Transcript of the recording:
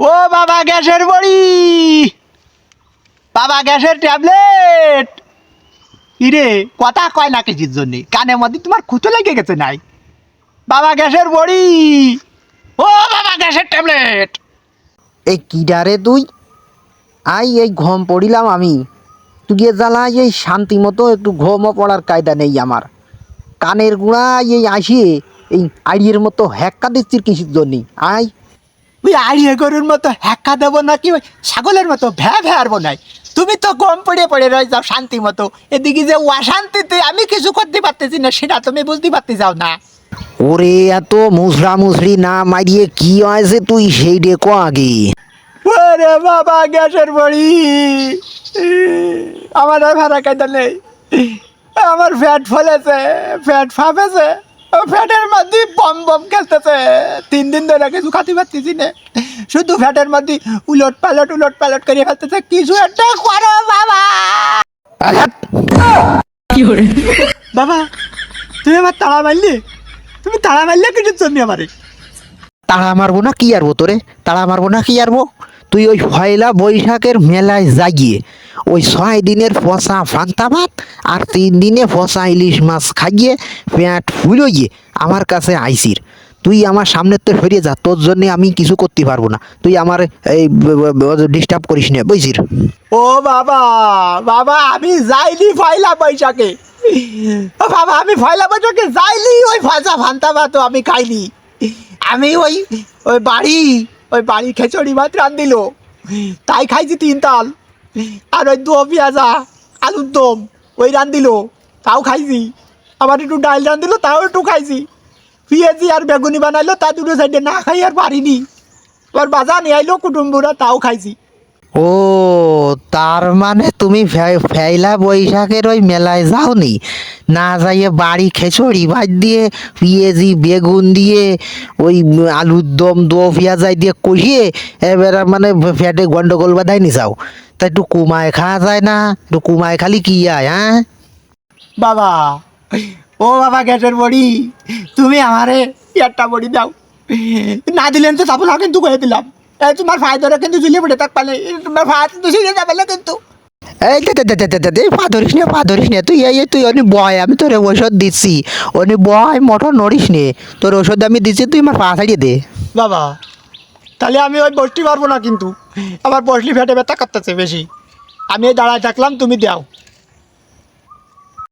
ও বাবা, গ্যাসের বড়ি। বাবা, গ্যাসের ট্যাবলেট। ইরে, কথা কয় না কিছুর জন্য? কানের মধ্যে তোমার খুঁতো লেগে গেছে নাই। বাবা, গ্যাসের বড়ি। ও বাবা, গ্যাসের ট্যাবলেট। এই কিডারে তুই? আই, এই ঘম পড়িলাম আমি। তুই গিয়ে জ্বালাই, এই শান্তি মতো একটু ঘুমও পড়ার কায়দা নেই আমার। কানের গুঁড়া এই আসিয়ে এই আড়িয়ের মতো হ্যাক্কা দিচ্ছির কিছুর জন্য? আই ওই আড়িয়ে গরুর মতো হ্যাক্কা দেবো নাকি? ওই ছাগলের মতো ভ্যা ভ্যা আরবো নাই তুমি তো গম পড়ে পড়ে রয়ে যাও শান্তি মতো। এদিকে যে অশান্তিতে আমি কিছু করতে পারতেছি না সেটা তুমি বুঝতে পারতে যাও না। ওরে এত মুসরা মুসরি না মারিয়ে কি হয়েছে তুই সেই ডেকো আগে? ওরে বাবা গ্যাসের বড়ি। আমার আর ভাড়া কায়দা নেই। আমার ফ্যাট ফলেছে ফ্যাট ফাঁপেছে। ফ্যাটের মধ্যে বম বম খেলতেছে। তিন দিন ধরে কিছু খাতে পারতেছি না। শুধু ফ্যাটের মধ্যে উলট পালট উলট পালট করে ফেলতেছে। কিছু একটা করো বাবা। বাবা তুমি আমার তাড়া মারলি? তুমি তাড়া মারলে কিছুর জন্য আমারে? তাড়া মারবো না কি আরবো তোরে তাড়া মারবো না কি আরবো তুই ওই পয়লা বৈশাখের মেলায় জাগিয়ে ওই ছয় দিনের ফসা ফান্তা ভাত আর তিন দিনে ফসা ইলিশ মাছ খাইয়ে পেঁয়াট ফুলো গিয়ে আমার কাছে আইসির। তুই আমার সামনে তো সরিয়ে যা, তোর জন্যে আমি কিছু করতে পারব না। তুই আমার এই ডিস্টার্ব করিস না, বুঝছিস? ও বাবা বাবা, আমি যাইনি পয়লা বৈশাখে। বাবা, আমি পয়লা বৈশাখে যাইনি, ওই ভাজা ভান্তা ভাত আমি খাইনি। আমি ওই ওই বাড়ি ওই বাড়ি খেচড়ি ভাত রান্ধিল। তাই খাইছি তিন তাল আর ওই দো পেঁয়াজা, আলুর দম, ওই রান্ধিল, তাও খাইছি। আবার একটু ডাল রান্ধিল, তাও একটু খাইছি। পেঁয়াজি আর বেগুনি বানাইলো, তা দুটো সাইডে না খাই আর পারিনি। এবার বাজা নিয়ে আইলো, কুটুম্বরা তাও খাইছি। ও, তার মানে তুমি ফেলা বৈশাখের ওই মেলায় যাওনি? না যাইয়ে বাড়ি খেচড়ি ভাত দিয়ে, পেঁয়াজি বেগুন দিয়ে, ওই আলুর দম দো পেঁয়াজাই দিয়ে কষিয়ে, এবার মানে ফ্যাটে গন্ডগোল বাধাই নি যাও? তা একটু কুমায় খাওয়া যায় না একটু কুমায় খালি কি আয় হ্যাঁ? বাবা ও বাবা গ্যাসের বড়ি তুমি আমারে একটা বড়ি দাও। না দিলেন তো তারপর কিন্তু করে দিলাম। এই তোমার ফায় ধরে কিন্তু ঝুলিয়ে পড়ে থাক পালে তোমার ফায় তো ঝুলিয়ে যাবে কিন্তু। এই দে দে দে দে দে পা ধরিস নে পা ধরিস নে তুই এই এই তুই অনি বয় আমি তোর ওষুধ দিচ্ছি অনি বয় মোটর নড়িস নে তোর ওষুধ আমি দিচ্ছি তুই আমার পা ছাড়িয়ে দে। বাবা তাহলে আমি ওই বসতে পারব না কিন্তু। আমার বসলি ফেটে ব্যথা করতেছে বেশি। আমি দাঁড়ায় থাকলাম তুমি দাও।